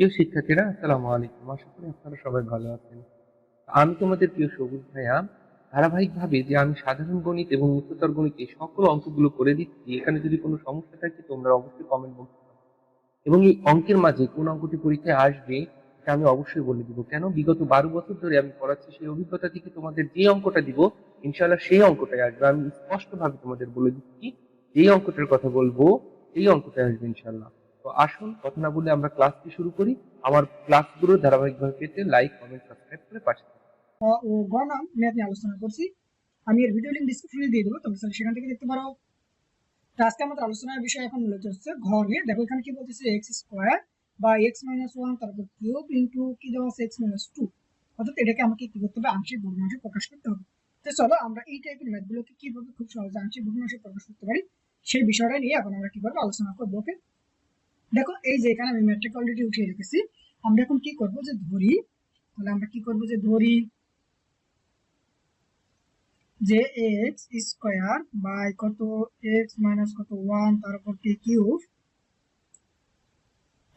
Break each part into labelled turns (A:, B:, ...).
A: প্রিয় শিক্ষার্থীরা, আসসালামু আলাইকুম। আশা করি আপনারা সবাই ভালো আছেন। আমি তোমাদের প্রিয় সবুজ ভাইয়া। ধারাবাহিকভাবে যে আমি সাধারণ গণিত এবং উচ্চতর গণিতে সকল অঙ্কগুলো করে দিচ্ছি, এখানে যদি কোনো সমস্যা থাকে, তোমরা অবশ্যই কমেন্ট বক্সে এবং এই অঙ্কের মাঝে কোন অঙ্কটি পরীক্ষায় আসবে এটা আমি অবশ্যই বলে দিব। কেন? বিগত বারো বছর ধরে আমি পড়াচ্ছি, সেই অভিজ্ঞতা থেকে তোমাদের যে অঙ্কটা দিব ইনশাল্লাহ সেই অঙ্কটাই আসবে। আমি স্পষ্টভাবে তোমাদের বলে দিচ্ছি, যেই অঙ্কটার কথা বলব, সেই অঙ্কটাই আসবে ইনশাআল্লাহ। তো আসুন কথা না বলে আমরা ক্লাসটি শুরু করি। আমার ক্লাসগুলো ধারাবাহিকভাবে পেতে লাইক কমেন্ট সাবস্ক্রাইব করে পাশে
B: ও গ নাম ম্যাথ নিয়ে আলোচনা করছি। আমি এর ভিডিও লিঙ্ক ডিসক্রিপশনে দিয়ে দেবো, তোমরা সেখান থেকে দেখতে পারো। আজকে আমাদের আলোচনার বিষয় এখন মূলত হচ্ছে ঘ নিয়ে। দেখো, এখানে কি বলতেছে এক্স স্কোয়ার বা এক্স মাইনাস ওয়ান তারপর কিউব ইন্টু কি দেওয়া আছে? এক্স মাইনাস টু অর্থাৎ এটাকে আমাকে কি করতে হবে? আংশিক ভগ্নাংশে প্রকাশ করতে হবে। তো চলো, আমরা এই টাইপের ম্যাথগুলোকে কীভাবে খুব সহজে আংশিক ভগ্নাংশে প্রকাশ করতে পারি, সেই বিষয়টা নিয়ে এখন আমরা কীভাবে আলোচনা করব ওকে দেখো, এই যে এখানে আমি ম্যাট্রিক অলরেডি উঠিয়ে রেখেছি। আমরা এখন কি করব যে ধরি, তাহলে আমরা কি করব যে ধরি যে এক্স স্কোয়ার বাই কত এক্স মাইনাস কত ওয়ান তারপর কি কিউব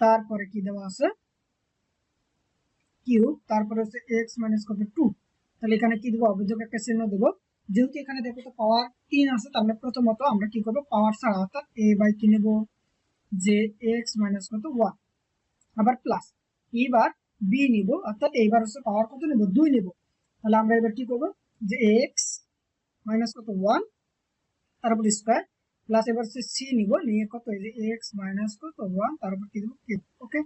B: তারপরে কি দেওয়া আছে? কিউব তারপরে হচ্ছে এক্স মাইনাস কত টু তাহলে এখানে কি দেবো? অভিযোগ একটা চিহ্ন দেবো। যেহেতু এখানে দেখো তো পাওয়ার তিন আছে তাহলে প্রথমত আমরা কি করব? পাওয়ার ছাড়া অর্থাৎ এ বাই কি নেব? যে এক্স মাইনাস কত? ওয়ান আবার প্লাস এবার বি নিব, অর্থাৎ এইবার হচ্ছে পাওয়ার কত নেব? দুই নেব। তাহলে আমরা এবার কি করব? যে এক্স মাইনাস কত? ওয়ান তারপর স্কোয়ার প্লাস এবার হচ্ছে সি নিব, নিয়ে কত? এই যে এক্স মাইনাস কত? ওয়ান তারপর কি দেবো? কিউব ওকে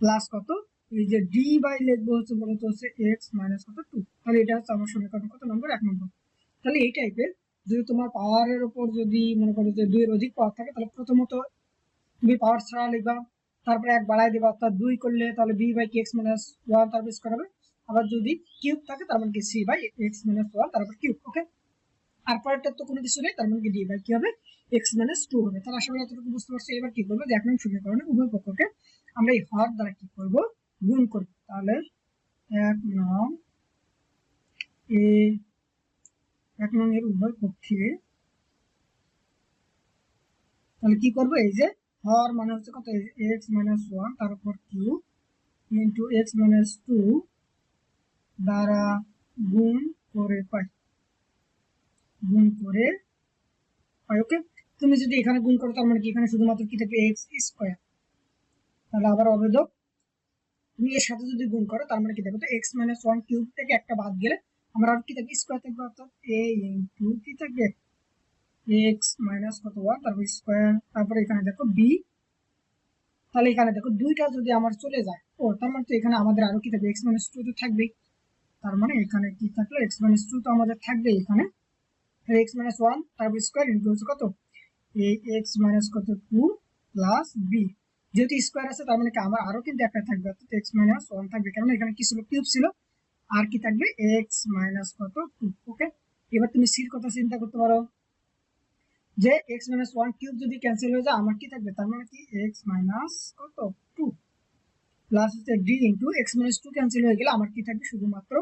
B: প্লাস কত? এই যে ডি বাই লিখব হচ্ছে মূলত হচ্ছে এক্স মাইনাস কত? টু তাহলে এটা হচ্ছে আমার সমীকরণ কত নম্বর? এক নম্বর। তাহলে এই টাইপের যদি তোমার পাওয়ারের উপর যদি মনে করো যে দুইয়ের অধিক পাওয়ার থাকে, তাহলে প্রথমত তুমি পাওয়ার ছাড়া লিখবা। তারপরে এক বাড়াই দিবা, অর্থাৎ দুই করলে তাহলে বি বাই কি এক্স মাইনাস ওয়ান তারপর স্কোয়ার হবে? আবার যদি কিউব থাকে, তার মানে কি C by X minus one তারপর কিউব ওকে আর পরেরটা তো কোনো কিছু নেই, তার মানে কি ডি বাই কি হবে? এক্স মাইনাস টু হবে। তাহলে আশা করি এতটুকু বুঝতে পারছি। এবার কি করব? যে এক নং সমীকরণে উভয় পক্ষকে আমরা এই হর দ্বারা কি করব? গুণ করব তাহলে এক নং এ, এক নং এর উভয় পক্ষে তাহলে কি করব? এই যে হর মানে হচ্ছে কত? এক্স মাইনাস ওয়ান তার উপর Q into X minus two দ্বারা গুণ করে পাই। গুণ করে পাই ওকে তুমি যদি এখানে গুণ করো, তার মানে কি? এখানে শুধুমাত্র কি থাকবে? এক্স স্কোয়ার তাহলে আবার অবেদক তুমি এর সাথে যদি গুণ করো, তার মানে কি থাকবে? তো এক্স মাইনাস ওয়ান কিউব থেকে একটা বাদ গেলে আমরা আর কি থাকবে? স্কোয়ার থাকবে অর্থাৎ এ ইন্টু কি থাকবে। এক্স মাইনাস কত ওয়ান? তারপর স্কোয়ার তারপরে এখানে দেখো বি তাহলে এখানে দেখো দুইটা যদি আমার চলে যায়, ও, তার মানে তো এখানে আমাদের আরও কি থাকবে? এক্স মাইনাস টু তো থাকবেই। তার মানে এখানে কি থাকল? এক্স মাইনাস টু তো আমাদের থাকবেই এখানে। এক্স মাইনাস ওয়ান তারপর স্কোয়ার ইন্টু হচ্ছে কত? এই এক্স মাইনাস কত? টু প্লাস বি যেহেতু স্কোয়ার আছে, তার মানে কি আমার আরও কিন্তু একটা থাকবে, অর্থাৎ এক্স মাইনাস ওয়ান থাকবে। কারণ এখানে কি ছিল? কিউব ছিল। আর কি থাকবে? এক্স মাইনাস কত? টু ওকে এবার তুমি সির কথা চিন্তা করতে পারো। যে এক্স মাইনাস ওয়ান কিউব যদি ক্যান্সেল হয়ে যায়, আমার কি থাকবে? তার মানে কি? এক্স মাইনাস কত? টু প্লাস হচ্ছে D into X minus two cancel হয়ে গেলে আমার কি থাকবে? শুধুমাত্র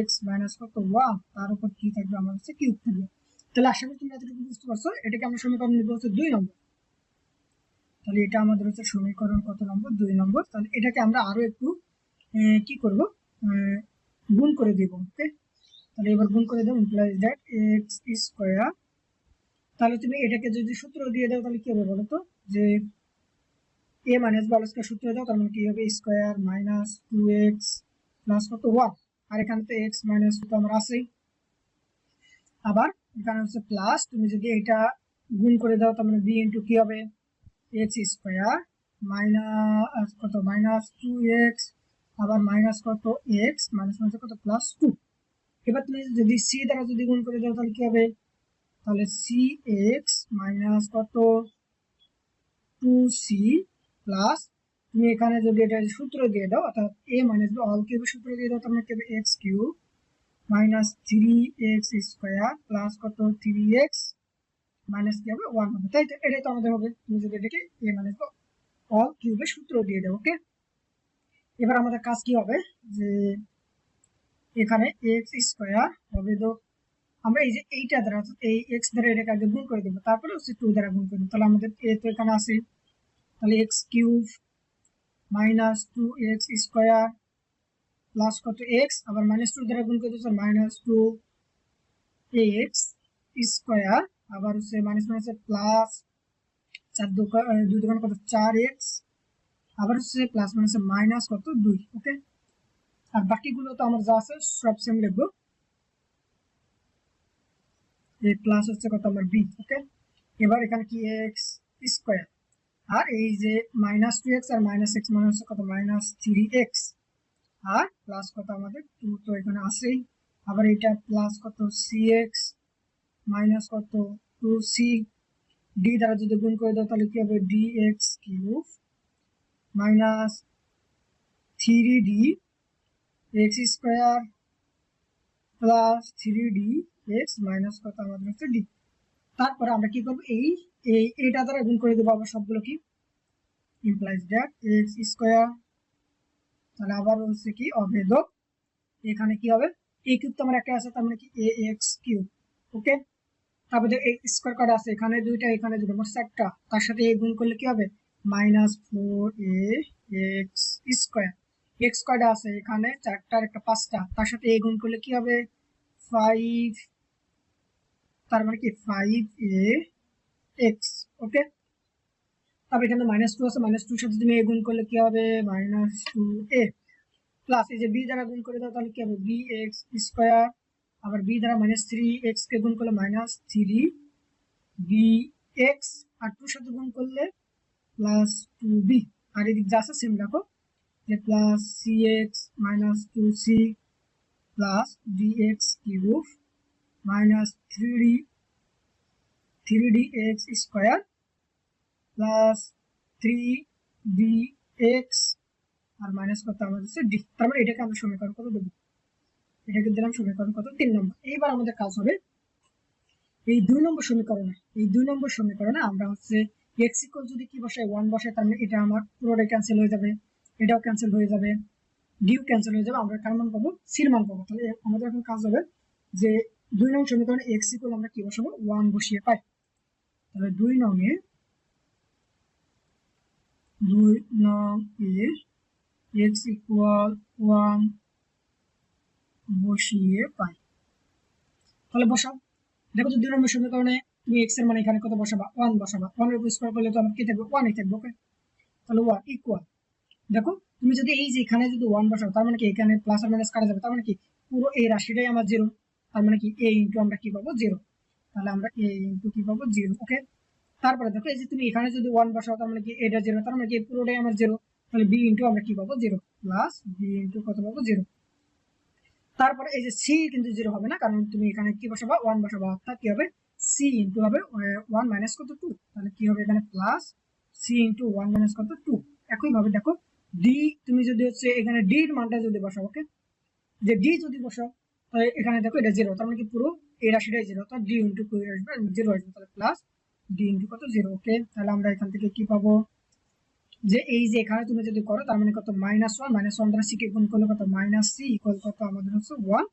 B: এক্স মাইনাস কত? ওয়ান তার উপর কি থাকবে? আমার হচ্ছে কিউব থাকবে। তাহলে আশা করি তুমি এতটুকু বুঝতে পারছ। এটাকে আমরা সমীকরণ নিব হচ্ছে দুই নম্বর। তাহলে এটা আমাদের হচ্ছে সমীকরণ কত নম্বর? দুই নম্বর। তাহলে এটাকে আমরা আরও একটু কি করব? গুণ করে দেব ওকে তাহলে এবার গুণ করে দেবো ইমপ্লাইজ দ্যাট এক্স স্কোয়ার তাহলে তুমি এটাকে যদি সূত্র দিয়ে দাও, তাহলে কি হবে বলো তো? যে এ মাইনাস বা স্কোয়ার সূত্র দাও, তার মানে কি হবে? Square minus two X plus কত? ওয়ান আর এখানে তো এক্স মাইনাস তো আমার আছেই। আবার এখানে হচ্ছে প্লাস তুমি যদি এটা গুণ করে দাও, তার মানে বি ইন্টু কি হবে? এক্স স্কোয়ার মাইনাস কত? মাইনাস টু এক্স আবার মাইনাস কত? এক্স মাইনাস মাইনাস কত? প্লাস টু এবার তুমি যদি সি দ্বারা যদি গুণ করে দাও, তাহলে কি হবে? তাহলে সি এক্স মাইনাস কত? টু সি প্লাস তুমি এখানে যদি এটা সূত্র দিয়ে দাও, অর্থাৎ এ মাইনাস অল কিউবের সূত্র দিয়ে দাও তাহলে কি হবে X cube minus three X square plus কত? থ্রি এক্স মাইনাস কি হবে? ওয়ান হবে। তাই তো, এটাই তো আমাদের হবে। তুমি যদি এটাকে এ মাইনাস অল কিউবের সূত্র দিয়ে দাও ওকে এবার আমাদের কাজ কি হবে? যে এখানে এক্স স্কোয়ার হবে তো আমরা এই যে এইটা দ্বারা অর্থাৎ এই এক্স দ্বারা এটাকে আগে গুণ করে দেবো তারপরে হচ্ছে টু দ্বারা গুণ করে তাহলে আমাদের এ তো এখানে আছে। তাহলে X cube
C: minus two X square plus কত এক্স আবার মাইনাস টু দ্বারা গুণ করতে মাইনাস টু এক্স স্কোয়ার আবার হচ্ছে মাইনাস মাইনাস প্লাস চার দুই দোকান কত চার এক্স আবার হচ্ছে প্লাস মাইনাস মাইনাস কত দুই ওকে আর বাকিগুলো তো আমার যা আছে সব সেম লিখব। এই প্লাস হচ্ছে কত আমার বি ওকে এবার এখানে কি এক্স স্কোয়ার আর এই যে মাইনাস টু এক্স আর মাইনাস এক্স মানে হচ্ছে কত? মাইনাস থ্রি এক্স আর প্লাস কত আমাদের টু তো এখানে আসেই আবার এটা প্লাস কত? সি এক্স মাইনাস কত? টু সি ডি দ্বারা যদি গুণ করে দাও, তাহলে কি হবে? D X cube minus three D X square plus three D X minus কত আমাদের হচ্ছে ডি। তারপরে আমরা কি করব? এই এই এটা দ্বারা গুণ করে দেবো আবার সবগুলো কি? ইমপ্লাইজ দ্যাট এক্স স্কোয়ার তাহলে আবার হচ্ছে কি অভেদক। এখানে কি হবে? এ কিউব তো আমার একটা আছে, তার মানে কি? এ এক্স কিউব ওকে তারপরে যে স্কোয়ার কার্ড আছে, এখানে দুইটা, এখানে দুটো মোট চারটা, তার সাথে এ গুণ করলে কি হবে? Minus four A X square X square আছে, এখানে চারটার একটা পাঁচটা, তার সাথে এ গুণ করলে কি হবে? ফাইভ তার মানে কি? ফাইভ এ এক্স ওকে তারপর এখানে মাইনাস টু আছে মাইনাস টুর সাথে তুমি এ গুণ করলে কি হবে? মাইনাস টু এ প্লাস এই যে বি দ্বারা গুণ করে দাও, তাহলে কি হবে? বি এক্স স্কোয়ার আবার বি দ্বারা মাইনাস থ্রি এক্স কে গুণ করলে মাইনাস থ্রি বি এক্স আর টুর সাথে গুণ করলে প্লাস টু বি আর এদিক যা আছে সেম রাখো যে plus C X minus two C plus D X cube minus three three D X square plus three D X আর মাইনাস কত আমাদের হচ্ছে ডি তার মানে এটাকে আমরা সমীকরণ কত দেবো? এটাকে দিলাম সমীকরণ কত? তিন নম্বর। এইবার আমাদের কাজ হবে এই দুই নম্বর সমীকরণে। এই দুই নম্বর সমীকরণে আমরা হচ্ছে এক্স যদি কি বসাই ওয়ান বসাই তার মানে এটা আমার পুরোটাই ক্যান্সেল হয়ে যাবে, এটাও ক্যান্সেল হয়ে যাবে ডিউ ক্যান্সেল হয়ে যাবে, আমরা কার মান পাবো? সির মান পাবো। তাহলে আমাদের এখন কাজ হবে যে দুই নং সমীকরণে এক্স ইকুয়াল আমরা কি বসাবো? ওয়ান বসিয়ে পাই। তাহলে দুই নং এ দুই নং এ এক্স ইকুয়াল ওয়ান বসিয়ে পাই। তাহলে বসাও। দেখো তো দুই নম্বর সমীকরণে তুমি এক্সের মানে এখানে কত বসাবা? ওয়ান বসাবা। ওয়ানের উপর স্কোয়ার করলে তো আমার কি থাকবে? ওয়ানই থাকবে ওকে তাহলে ওয়ান ইকুয়াল দেখো, তুমি যদি এই যে এখানে যদি ওয়ান বসাও, তার মানে কি এখানে প্লাস আর মাইনাস কাটা যাবে? তার মানে কি? পুরো এই রাশিটাই আমার জিরো তার মানে কি এ ইন্টু আমরা কি পাবো? জিরো তাহলে আমরা এ ইন্টু কি পাবো? জিরো ওকে তারপরে দেখো, এই যে তুমি এখানে যদি ওয়ান বসাও, তার মানে কি এটা জিরো তার মানে কি পুরোটাই আমার জিরো তাহলে বি ইন্টু আমরা কি পাবো? জিরো প্লাস বি ইন্টু কত পাবো? জিরো তারপরে এই যে সি কিন্তু জিরো হবে না, কারণ তুমি এখানে কি বসাবা? ওয়ান বসাবা। অর্থাৎ কি হবে? সি ইন্টু হবে ওয়ান মাইনাস কত? টু তাহলে কি হবে এখানে? Plus C into one minus কত? টু একইভাবে দেখো ডি তুমি যদি হচ্ছে এখানে ডি এর মানটা যদি বসাও ওকে যে ডি যদি বসাও এখানে দেখো এটা জিরো তার মানে কি পুরো এই রাশিটাই জিরো অর্থাৎ ডি ইন্টু টু আসবে জিরো আসবে তাহলে প্লাস ডি ইন্টু কত? জিরো ওকে তাহলে আমরা এখান থেকে কি পাবো? যে এই যে এখানে তুমি যদি করো, তার মানে কত? মাইনাস ওয়ান মাইনাস ওয়ান দ্বারা সি কে গুণ করলে কত? মাইনাস সি ইকুয়াল কত? আমাদের হচ্ছে ওয়ান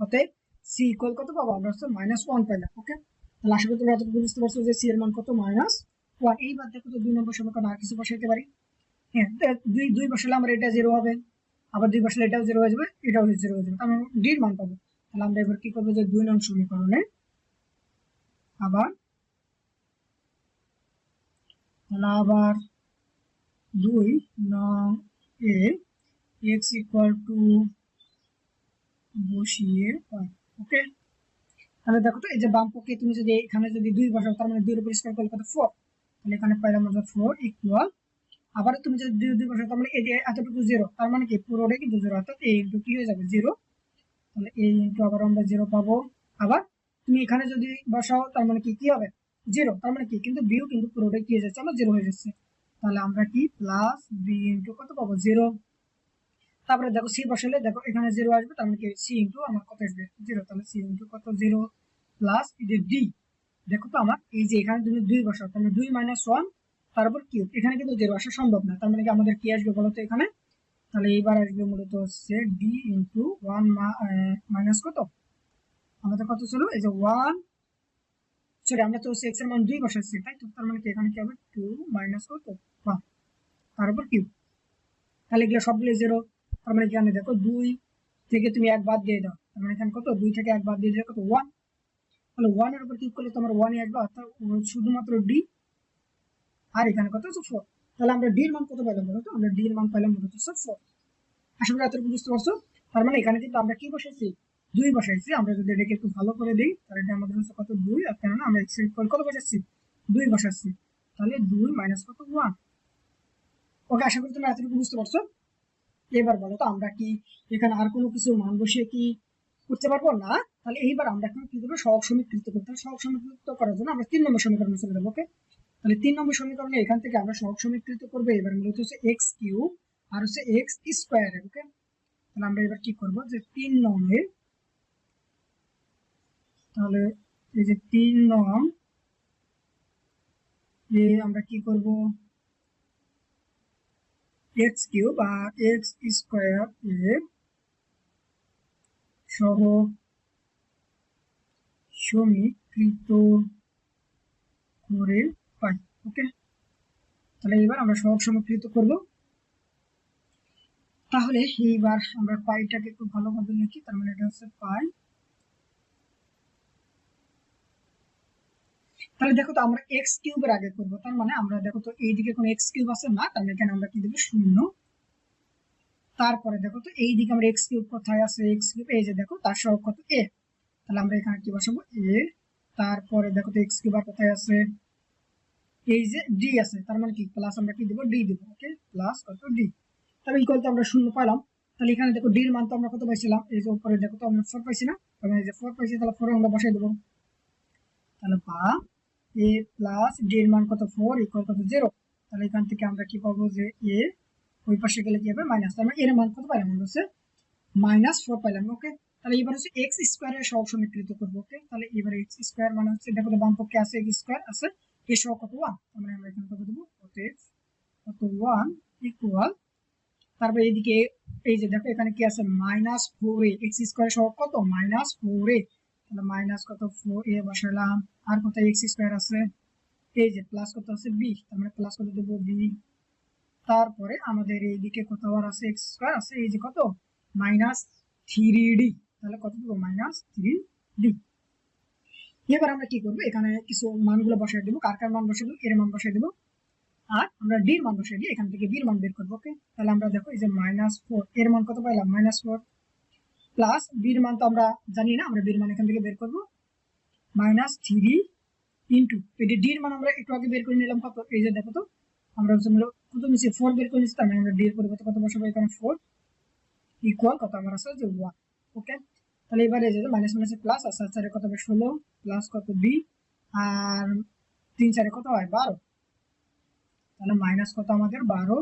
C: অতএব সি ইকুয়াল কত পাবো? আমরা হচ্ছে মাইনাস ওয়ান পাইলাম ওকে তাহলে আশা করি তোমরা বুঝতে পারছ যে সি এর মান কত? মাইনাস ওয়ান এইবার দেখো তো দুই নম্বর সমীকরণ আর কিছু বসাইতে পারি। হ্যাঁ দুই দুই বসালে আমার এটা জিরো হবে। আবার দুই বসালে এটাও জিরো হয়ে যাবে, এটাও জিরো হয়ে যাবে। তাহলে ডি এর মান পাবো। তাহলে আমরা এবার কি করব যে দুই নং সমীকরণে আবার আবার দুই নং এ এক্স ইকুয়াল টু বসিয়ে ওকে তাহলে দেখো তো, এই যে বাম পক্ষে তুমি যদি এখানে যদি দুই বসাও, তার মানে দুইয়ের উপর স্কোয়ার করলে কত? ফোর তাহলে এখানে পাইলাম আমরা ফোর ইকুয়াল আবার তুমি যদি দুই দুই বসাও তার মানে এই যে এতটুকু জিরো তার মানে কি? পুরোটাই কিন্তু জিরো অর্থাৎ এই ইন্টু কি হয়ে যাবে? জিরো তাহলে এই ইন্টু আবার আমরা জিরো পাবো। আবার তুমি এখানে যদি বসাও, তার মানে কি? কি হবে? জিরো তার মানে কি? কিন্তু বিও কিন্তু পুরোটাই কি হয়ে যাচ্ছে? আমার জিরো হয়ে যাচ্ছে। তাহলে আমরা কি? প্লাস বি ইন্টু কত পাবো? জিরো তারপরে দেখো সি বসালে দেখো, এখানে জিরো আসবে, তার মানে কি? সি ইন্টু আমার কত আসবে? জিরো তাহলে সি ইন্টু কত? জিরো প্লাস এই যে ডি দেখো তো আমার, এই যে এখানে তুমি দুই বসাও, তার মানে দুই মাইনাস ওয়ান তারপর কিউব এখানে কিন্তু জিরো আসা সম্ভব না। তার মানে কি আমাদের কি আসবে বলো তো এখানে? তাহলে এইবার আসবে মূলত হচ্ছে ডি ইন্টু ওয়ান মাইনাস কত? আমাদের কত ছিল? এই যে ওয়ান সরি আমরা তো এক্সের মান দুই বসাচ্ছি, তাই তো? তার মানে কি এখানে কি হবে? টু মাইনাস কত? ওয়ান তারপর কিউব তাহলে এগুলো সবগুলো জিরো তার মানে এখানে দেখো দুই থেকে তুমি এক বাদ দিয়ে দাও। তার মানে এখানে কত? দুই থেকে এক বাদ দিয়ে দিলে কত? ওয়ান তাহলে ওয়ানের উপর ক্লিক করলে তোমার ওয়ানই আসবে, অর্থাৎ শুধুমাত্র ডি আর এখানে কত হচ্ছে ফোর তাহলে আমরা ডির মান কত পেলাম বলতো আমরা ডির মান পেলাম মূলত হচ্ছে ফোর আশা করি এতটুকু বুঝতে পারছ? তার মানে এখানে কিন্তু আমরা কি বসাইছি? দুই বসাইছি। আমরা যদি এটাকে একটু ভালো করে দিই, তাহলে এটা আমাদের হচ্ছে কত? দুই। আর কেননা আমরা এক্সের কত বসাচ্ছি দুই বসাচ্ছি তাহলে দুই মাইনাস কত? ওয়ান ওকে আশা করি তোমরা এতটুকু বুঝতে পারছ। এবার বলো তো, আমরা কি এখানে আর কোনো কিছু মান বসিয়ে কি করতে পারব? না। তাহলে এইবার আমরা এখন কি করব? সহগ সমীকৃত করতে সহগ সমীকৃত করার জন্য আমরা তিন নম্বর সমীকরণে চলে যাব ওকে তাহলে তিন নম্বর সমীকরণে এখান থেকে আমরা সহগ সমীকৃত করব, এবার মূলত হচ্ছে এক্স কিউ আর হচ্ছে এক্স স্কোয়ার ওকে তাহলে আমরা এবার কি করব যে তিন নংয়ে তাহলে এই যে তিন নং এ আমরা কি করব? এক্স কিউব আর এক্স স্কোয়ার এর সহ সমীকৃত করে ওকে? তাহলে এবার আমরা সহগ সমীকৃত করব। তাহলে এইবার আমরা পাইটাকে একটু ভালোভাবে লিখি, তার মানে এটা হচ্ছে পাই। তাহলে দেখো তো আমরা এক্স কিউবের আগে করব, তার মানে আমরা দেখো তো এইদিকে কোনো এক্স কিউব আছে? না, তাহলে এখানে আমরা কি দেবো? শূন্য। তারপরে দেখো তো এইদিকে আমরা এক্স কিউব কোথায় আছে? এক্স কিউব, এই যে দেখো, তার সহগ কত? এ তাহলে আমরা এখানে কি বসাবো? এ তারপরে দেখো তো এক্স কিউব আর কোথায় আছে? এই যে ডি আছে, তার মানে কি? প্লাস আমরা কি দেবো? ডি দেবো ওকে প্লাস কত ডি তাহলে ইকুয়াল তো আমরা শূন্য পাইলাম। তাহলে এখানে দেখো ডির মান তো আমরা কত পাইছিলাম? এই যে উপরে দেখো তো আমরা ফোর পাইছি না? তাহলে এই যে ফোর পাইছি, তাহলে ফোর আমরা বসাই দেবো। তাহলে বা এ প্লাস ডি মান কত? ফোর ইকুয়াল কত জিরো তাহলে এখান থেকে আমরা কি পাবো? যে এ ওই পাশে গেলে কি হবে? মাইনাস তার মানে এর মান কত পাইলাম আমরা? হচ্ছে মাইনাস ফোর পাইলাম ওকে তাহলে এবার হচ্ছে এক্স স্কোয়ারের সহগ সমীকৃত করব ওকে তাহলে এবার এক্স স্কোয়ার মানে হচ্ছে দেখো বাম পক্ষে আছে এক্স স্কোয়ার আছে এ সহ কত ওয়ান মানে আমরা এখানে কত দেবো? কত ইকুয়াল তারপর এইদিকে, এই যে দেখো, এখানে কি আছে? Minus four A X square সহ কত? মাইনাস ফোর এ তাহলে মাইনাস কত? ফোর এ বসালাম। আর কত এক্স স্কোয়ার আছে? এই যে প্লাস কত আছে? বি মানে প্লাস কত দেবো? বি তারপরে আমাদের এইদিকে কত আবার আছে? এক্স স্কোয়ার আছে। এই যে কত? মাইনাস থ্রি ডি তাহলে কত দেবো? মাইনাস থ্রি ডি এবার আমরা কি করব? এখানে কিছু মানগুলো বসাই দেবো। কার কার মান বসাই দেবো এর মান বসাই দেবো। আর আমরা ডির মান বসাই দিই এখান থেকে বির মান বের করব ওকে তাহলে আমরা দেখো, এই যে মাইনাস ফোর এর মান কত পাইলাম? মাইনাস ফোর প্লাস বির মান তো আমরা জানি না, আমরা বির মান এখান থেকে বের করব। মাইনাস থ্রি ইন্টু এটি ডির মান আমরা একটু আগে বের করে নিলাম কত? এই যে দেখো তো, আমরা হচ্ছে কত নিচ্ছি ফোর বের করে নিচ্ছি তার মানে আমরা ডি এর পরিবর্তে কত বসাবো? এখানে ফোর ইকুয়াল কত আমার আছে? যে ওয়ান ওকে তাহলে এবার এই যে মাইনাস মাইনাসে প্লাস আর সাত চারে কত হবে? ষোলো প্লাস কত? বি আর তিন চারে কত হয়? বারো। তাহলে মাইনাস কত আমাদের? বারো।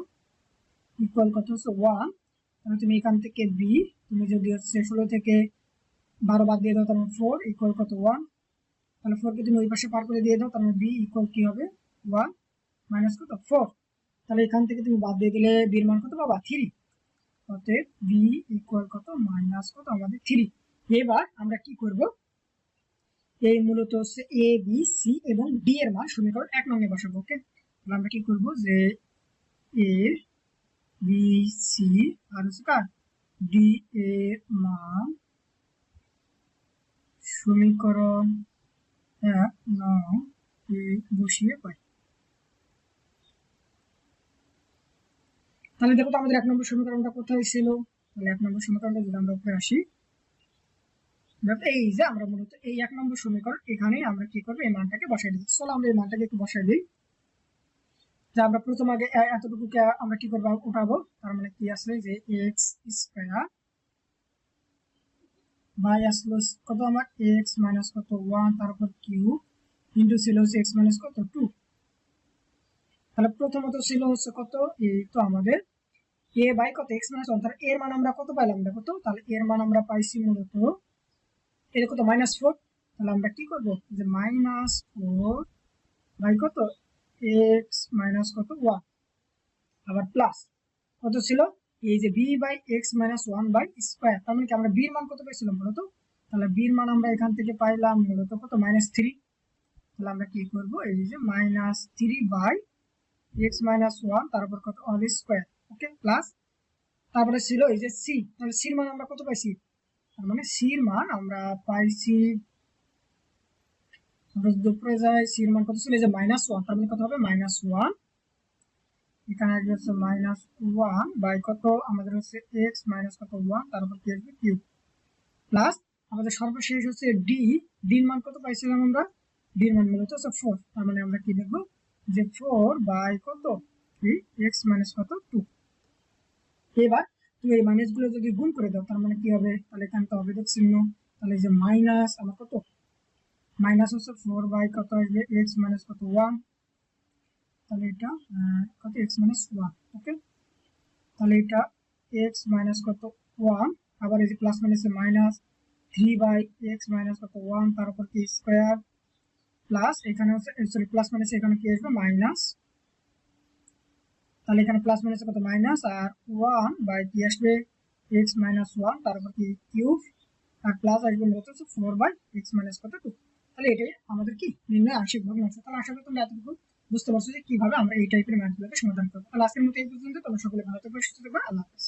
C: ইকুয়াল কত হচ্ছে? ওয়ান তাহলে তুমি এখান থেকে বি তুমি যদি হচ্ছে ষোলো থেকে বারো বাদ দিয়ে দাও, তাহলে ফোর ইকুয়াল কত? ওয়ান তাহলে ফোরকে তুমি ওই পাশে পার করে দিয়ে দাও, তাহলে বি ইকুয়াল কী হবে? ওয়ান মাইনাস কত? ফোর তাহলে এখান থেকে তুমি বাদ দিয়ে দিলে বির মান কত পাবা? থ্রি অতএব বি ইকুয়াল কত? মাইনাস কত? আমাদের থ্রি এবার আমরা কি করব? এই মূলত হচ্ছে এ বি সি এবং ডি এর মান সমীকরণ এক নঙ্গে বসাবো ওকে তাহলে আমরা কি করব যে এ বি সি আর হচ্ছে কার? ডি এর মান সমীকরণ এক নং বসিয়ে পাই। তাহলে দেখো তো আমাদের এক নম্বর সমীকরণটা কোথায় ছিল? তাহলে এক নম্বর সমীকরণটা যদি আমরা উপরে আসি এই যে আমরা মূলত এই এক নম্বর সমীকরণ, এখানেই আমরা কি করব? এই মানটাকে বসাই দিই। চলো আমরা এই মানটাকে একটু বসাই দিই। যে আমরা প্রথম আগে এতটুকুকে আমরা কি করব? উঠাবো। তার মানে কি আছে? যে এক্স স্কোয়ার বাই আসলো কত আমার? এক্স মাইনাস কত? ওয়ান তারপর কিউ ইন্টু ছিল হচ্ছে এক্স মাইনাস কত? টু তাহলে প্রথমত ছিল হচ্ছে কত? এই তো আমাদের এ বাই কত? এক্স মাইনাস ওয়ান তাহলে এর মান আমরা কত পাইলাম? দেখো তো, তাহলে এর মান আমরা পাইছি মূলত এর কত মাইনাস ফোর তাহলে আমরা কি করব? যে মাইনাস ফোর বাই কত? এক্স মাইনাস কত? ওয়ান আবার প্লাস কত ছিল? এই যে B by X minus one by square তার মানে কি আমরা বির মান কত পাইছিলাম মূলত তাহলে বির মান আমরা এখান থেকে পাইলাম মূলত কত? মাইনাস থ্রি তাহলে আমরা কি করব? এই যে minus three by X minus one তারপর কত? অল স্কোয়ার ওকে প্লাস
B: তারপরে ছিল এই যে সি তাহলে সির মান আমরা কত পাইছি? তার মানে সির মান আমরা পাইছি যদি উপরে সির মান কত ছিল? এই যে মাইনাস ওয়ান তার মানে কত হবে? মাইনাস ওয়ান এখানে আসবে হচ্ছে মাইনাস ওয়ান বাই কত? আমাদের হচ্ছে এক্স মাইনাস কত? ওয়ান তার উপর কি আসবে? কিউব প্লাস আমাদের সর্বশেষ হচ্ছে ডি ডির মান কত পাইছিলাম আমরা? ডির মান মূলত হচ্ছে ফোর তার মানে আমরা কি লিখব যে ফোর বাই কত? থ্রি এক্স মাইনাস কত? টু এবার তুমি এই মাইনাসগুলো যদি গুণ করে দাও, তার মানে কি হবে? তাহলে এখানে তো হবে চিহ্ন। তাহলে যে মাইনাস আমার কত? মাইনাস হচ্ছে ফোর বাই কত আসবে? এক্স মাইনাস কত? ওয়ান তাহলে এটা কত? এক্স মাইনাস ওয়ান ওকে তাহলে এটা এক্স মাইনাস কত? ওয়ান আবার এই যে প্লাস মাইনাসে minus three by X minus কত? ওয়ান তার উপর কি স্কোয়ার প্লাস এখানে হচ্ছে সরি প্লাস মাইনাস এখানে কি আসবে? মাইনাস তাহলে এখানে প্লাস মাইনাস কত? মাইনাস আর ওয়ান বাই কি আসবে এক্স মাইনাস ওয়ান তারপর কি কিউব আর প্লাস আসবে মূলত হচ্ছে ফোর বাই এক্স মাইনাস কত? টু তাহলে এটাই আমাদের কি? নির্ণয় আংশিক ভাগ আছে তাহলে আশা করি তোমরা এতটুকু বুঝতে পারছ যে কীভাবে আমরা এই টাইপের ম্যাথগুলোকে সমাধান করব। তাহলে আজকের মতো এই পর্যন্ত। তোমরা সকলে ভালো থাকবে, সুস্থ থাকবে। আল্লাহ হাফেজ।